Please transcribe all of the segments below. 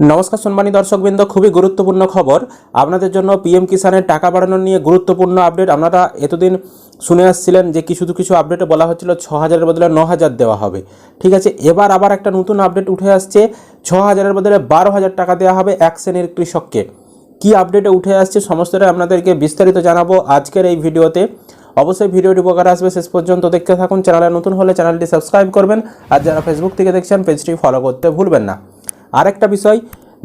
নমস্কার সম্মানী দর্শকবৃন্দ, খুবই গুরুত্বপূর্ণ খবর। আপনাদের জন্য পিএম কিষানের টাকা বাড়ানো নিয়ে গুরুত্বপূর্ণ আপডেট আপনারা এতদিন শুনে আসছিলেন যে কিছু কিছু আপডেটে বলা হচ্ছিল ছ হাজারের বদলে ন হাজার দেওয়া হবে। ঠিক আছে, এবার আবার একটা নতুন আপডেট উঠে আসছে। ছ হাজারের বদলে বারো হাজার টাকা দেওয়া হবে এক শ্রেণির কৃষককে। কি আপডেটে উঠে আসছে সমস্তটাই আপনাদেরকে বিস্তারিত জানাব আজকের এই ভিডিওতে। অবশ্যই ভিডিওটি উপকার আসবে। শেষ পর্যন্ত দেখতে থাকুন। চ্যানেলে নতুন হলে চ্যানেলটি সাবস্ক্রাইব করবেন। আর যারা ফেসবুক থেকে দেখছেন, পেজটি ফলো করতে ভুলবেন না। আরেকটা বিষয়,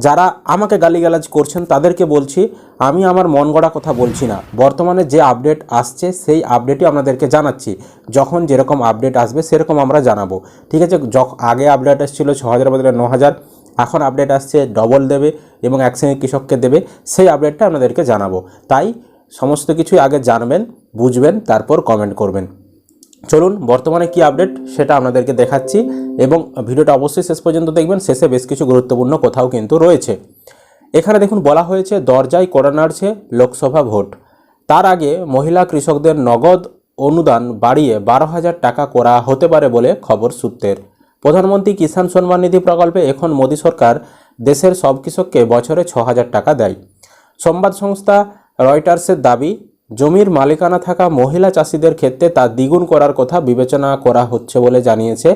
যারা আমাকে গালিগালাজ করছেন তাদেরকে বলছি, আমি আমার মন গড়া কথা বলছি না। বর্তমানে যে আপডেট আসছে, সেই আপডেটই আপনাদেরকে জানাচ্ছি। যখন যেরকম আপডেট আসবে, সেরকম আমরা জানাব। ঠিক আছে? আগে আপডেট এসেছিল ছ হাজার বদলে ন হাজার এখন আপডেট আসছে ডবল দেবে এবং এক শ্রেণির কৃষককে দেবে, সেই আপডেটটা আপনাদেরকে জানাব। তাই সমস্ত কিছুই আগে জানবেন, বুঝবেন, তারপর কমেন্ট করবেন। চলুন, বর্তমানে কি আপডেট সেটা আপনাদেরকে দেখাচ্ছি এবং ভিডিওটা অবশ্যই শেষ পর্যন্ত দেখবেন, শেষে বেশ কিছু গুরুত্বপূর্ণ কোথাও কিন্তু রয়েছে। এখানে দেখুন, বলা হয়েছে দরজায় কড়া নাড়ছে লোকসভা ভোট। তার আগে মহিলা কৃষকদের নগদ অনুদান বাড়িয়ে বারো হাজার টাকা করা হতে পারে বলে খবর সূত্রের। প্রধানমন্ত্রী কিষাণ সম্মান নিধি প্রকল্পে এখন মোদী সরকার দেশের সব কৃষককে বছরে ছ হাজার টাকা দেয়। সংবাদ সংস্থা রয়টার্সের দাবি জমির মালিকানা থাকা মহিলা চাষিদের ক্ষেত্রে তা দ্বিগুণ করার কথা বিবেচনা করা হচ্ছে বলে জানিয়েছে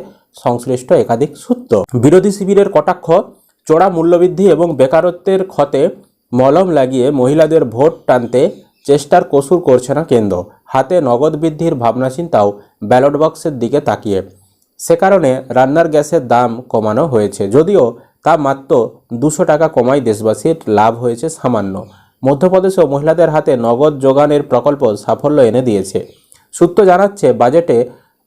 সংশ্লিষ্ট একাধিক সূত্র। বিরোধী শিবিরের কটাক্ষ, চড়া মূল্যবৃদ্ধি এবং বেকারত্বের ক্ষতে মলম লাগিয়ে মহিলাদের ভোট টানতে চেষ্টার কসুর করছে না কেন্দ্র। হাতে নগদ বৃদ্ধির ভাবনা চিন্তাও ব্যালট বক্সের দিকে তাকিয়ে। সে কারণে রান্নার গ্যাসের দাম কমানো হয়েছে, যদিও তা মাত্র দুশো টাকা কমাই দেশবাসীর লাভ হয়েছে সামান্য। মধ্যপ্রদেশেও মহিলাদের হাতে নগদ যোগানের প্রকল্প সাফল্য এনে দিয়েছে। সূত্র জানাচ্ছে, বাজেটে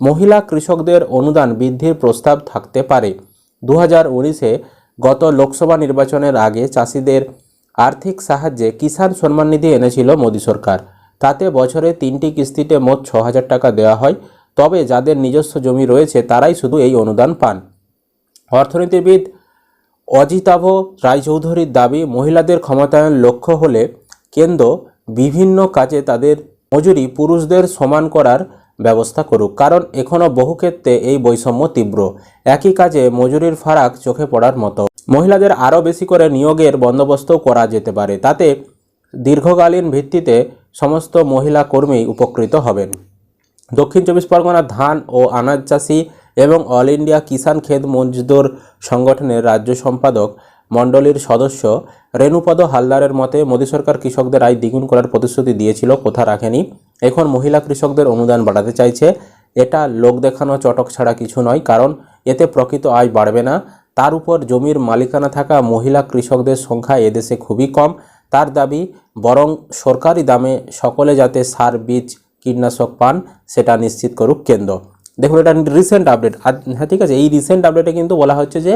মহিলা কৃষকদের অনুদান বৃদ্ধির প্রস্তাব থাকতে পারে। দু হাজার উনিশে গত লোকসভা নির্বাচনের আগে চাষিদের আর্থিক সাহায্যে কিষাণ সম্মান নিধি এনেছিল মোদী সরকার। তাতে বছরে তিনটি কিস্তিতে মোট ছ হাজার টাকা দেওয়া হয়। তবে যাদের নিজস্ব জমি রয়েছে, তারাই শুধু এই অনুদান পান। অর্থনীতিবিদ অজিতাভ রায়চৌধুরীর দাবি, মহিলাদের ক্ষমতায়ন লক্ষ্য হলে কেন্দ্র বিভিন্ন কাজে তাদের মজুরি পুরুষদের সমান করার ব্যবস্থা করুক। কারণ এখনও বহু ক্ষেত্রে এই বৈষম্য তীব্র। একই কাজে মজুরির ফারাক চোখে পড়ার মতো। মহিলাদের আরও বেশি করে নিয়োগের বন্দোবস্তও করা যেতে পারে। তাতে দীর্ঘকালীন ভিত্তিতে সমস্ত মহিলা কর্মী উপকৃত হবেন। দক্ষিণ চব্বিশ পরগনা ধান ও আনাজ চাষি এবং অল ইন্ডিয়া কিষাণ খেত মজদুর সংগঠনের রাজ্য সম্পাদক মণ্ডলীর সদস্য রেণুপদ হালদারের মতে, মোদী সরকার কৃষকদের আয় দ্বিগুণ করার প্রতিশ্রুতি দিয়েছিল, কোথা রাখেনি। এখন মহিলা কৃষকদের অনুদান বাড়াতে চাইছে। এটা লোক দেখানো চটক ছাড়া কিছু নয়, কারণ এতে প্রকৃত আয় বাড়বে না। তার উপর জমির মালিকানা থাকা মহিলা কৃষকদের সংখ্যা এদেশে খুবই কম। তার দাবি, বরং সরকারি দামে সকলে যাতে সার, বীজ, কীটনাশক পান, সেটা নিশ্চিত করুক কেন্দ্র। দেখুন, এটা রিসেন্ট আপডেট আর হ্যাঁ ঠিক আছে, এই রিসেন্ট আপডেটে কিন্তু বলা হচ্ছে যে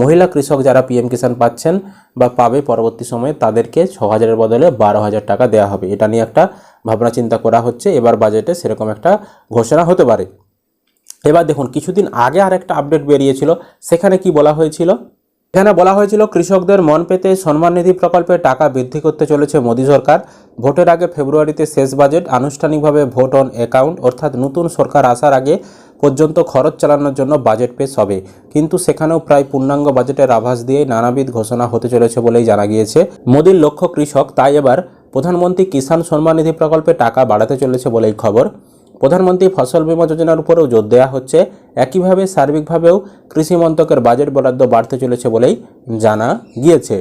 মহিলা কৃষক যারা পিএম কিষাণ পাচ্ছেন বা পাবে পরবর্তী সময়ে, তাদেরকে ছ হাজারের বদলে বারো হাজার টাকা দেওয়া হবে। এটা নিয়ে একটা ভাবনা চিন্তা করা হচ্ছে। এবার বাজেটে সেরকম একটা ঘোষণা হতে পারে। এবার দেখুন, কিছুদিন আগে আর একটা আপডেট বেরিয়েছিল। সেখানে কি বলা হয়েছিল? এখানে বলা হয়েছিল, কৃষকদের মন পেতে সম্মান নিধি প্রকল্পে টাকা বৃদ্ধি করতে চলেছে মোদী সরকার। ভোটের আগে ফেব্রুয়ারিতে শেষ বাজেট আনুষ্ঠানিকভাবে ভোট অন অ্যাকাউন্ট অর্থাৎ নতুন সরকার আসার আগে পর্যন্ত খরচ চালানোর জন্য বাজেট পেশ হবে। কিন্তু সেখানেও প্রায় পূর্ণাঙ্গ বাজেটের আভাস দিয়ে নানাবিধ ঘোষণা হতে চলেছে বলেই জানা গিয়েছে। মোদীর লক্ষ্য কৃষক, তাই এবার প্রধানমন্ত্রী কিষাণ সম্মান নিধি প্রকল্পে টাকা বাড়াতে চলেছে বলেই খবর। প্রধানমন্ত্রী ফসল বীমা যোজনার উপরেও জোর দেওয়া হচ্ছে। একইভাবে সার্বিকভাবেও কৃষি মন্ত্রকের বাজেট বরাদ্দ বাড়তে চলেছে বলেই জানা গিয়েছে।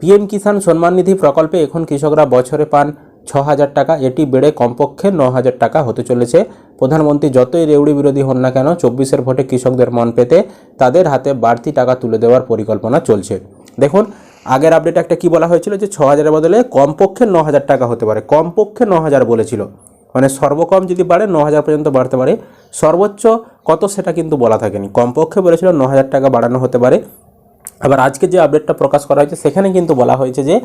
পিএম কিষাণ সম্মান নিধি প্রকল্পে এখন কৃষকরা বছরে পান ছ হাজার টাকা, এটি বেড়ে কমপক্ষে ন হাজার টাকা হতে চলেছে। প্রধানমন্ত্রী যতই রেউড়ি বিরোধী হন না কেন, চব্বিশের ভোটে কৃষকদের মন পেতে তাদের হাতে বাড়তি টাকা তুলে দেওয়ার পরিকল্পনা চলছে। দেখুন, আগের আপডেট একটা কি বলা হয়েছিল যে ছ হাজারের বদলে কমপক্ষে ন হাজার টাকা হতে পারে। কমপক্ষে ন হাজার বলেছিল। মানে সর্বকম যদি বাড়ে ন হাজার পর্যন্ত বাড়তে পারে। সর্বোচ্চ কত সেটা কিন্তু বলা থাকেনি। কমপক্ষে বলেছিল ন হাজার টাকা বাড়ানো হতে পারে। আবার আজকে যে আপডেটটা প্রকাশ করা হয়েছে, সেখানে কিন্তু বলা হয়েছে যে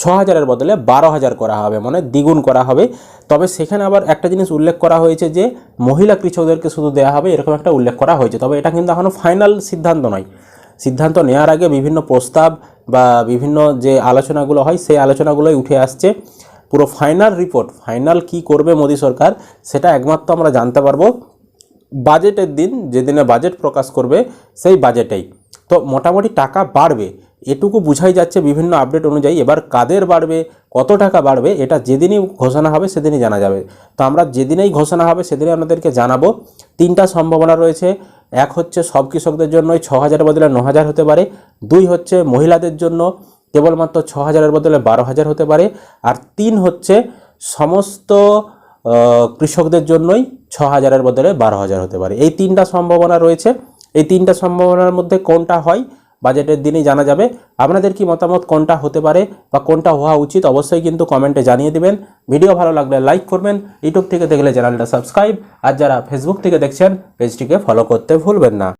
ছ হাজারের বদলে বারো হাজার করা হবে মানে দ্বিগুণ করা হবে। তবে সেখানে আবার একটা জিনিস উল্লেখ করা হয়েছে যে, মহিলা কৃষকদেরকে শুধু দেওয়া হবে এরকম একটা উল্লেখ করা হয়েছে। তবে এটা কিন্তু এখনও ফাইনাল সিদ্ধান্ত নয়। সিদ্ধান্ত নেওয়ার আগে বিভিন্ন প্রস্তাব বা বিভিন্ন যে আলোচনাগুলো হয়, সেই আলোচনাগুলোই উঠে আসছে। পুরো ফাইনাল রিপোর্ট ফাইনাল কি করবে মোদী সরকার, সেটা একমাত্র আমরা জানতে পারব। বাজেটের দিন, যেদিনে বাজেট প্রকাশ করবে, সেই বাজেটেই। তো মোটামুটি টাকা বাড়বে। এটুকু বুঝাই যাচ্ছে বিভিন্ন আপডেট অনুযায়ী এবার কাদের বাড়বে, কত টাকা বাড়বে, এটা যেদিনই ঘোষণা হবে সেদিনই জানা যাবে। তো আমরা যেদিনেই ঘোষণা হবে সেদিনই আপনাদেরকে জানাব। তিনটা সম্ভাবনা রয়েছে। এক হচ্ছে সব কৃষকদের জন্যই ছ হাজারের বদলে ন হাজার হতে পারে। দুই হচ্ছে মহিলাদের জন্য কেবলমাত্র ছ হাজারের বদলে বারো হাজার হতে পারে। আর তিন হচ্ছে সমস্ত কৃষকদের জন্যই ছ হাজারের বদলে বারো হাজার হতে পারে। এই তিনটা সম্ভাবনা রয়েছে। এই তিনটা সম্ভাবনার মধ্যে কোনটা হয়? বাজেটের দিনই জানা যাবে। আপনাদের কি মতামত, কোনটা হতে পারে বা কোনটা হওয়া উচিত অবশ্যই কিন্তু কমেন্টে জানিয়ে দেবেন। ভিডিও ভালো লাগলে লাইক করবেন, ইউটিউব থেকে দেখলে চ্যানেলটা সাবস্ক্রাইব, আর যারা ফেসবুক থেকে দেখছেন, পেজটিকে ফলো করতে ভুলবেন না।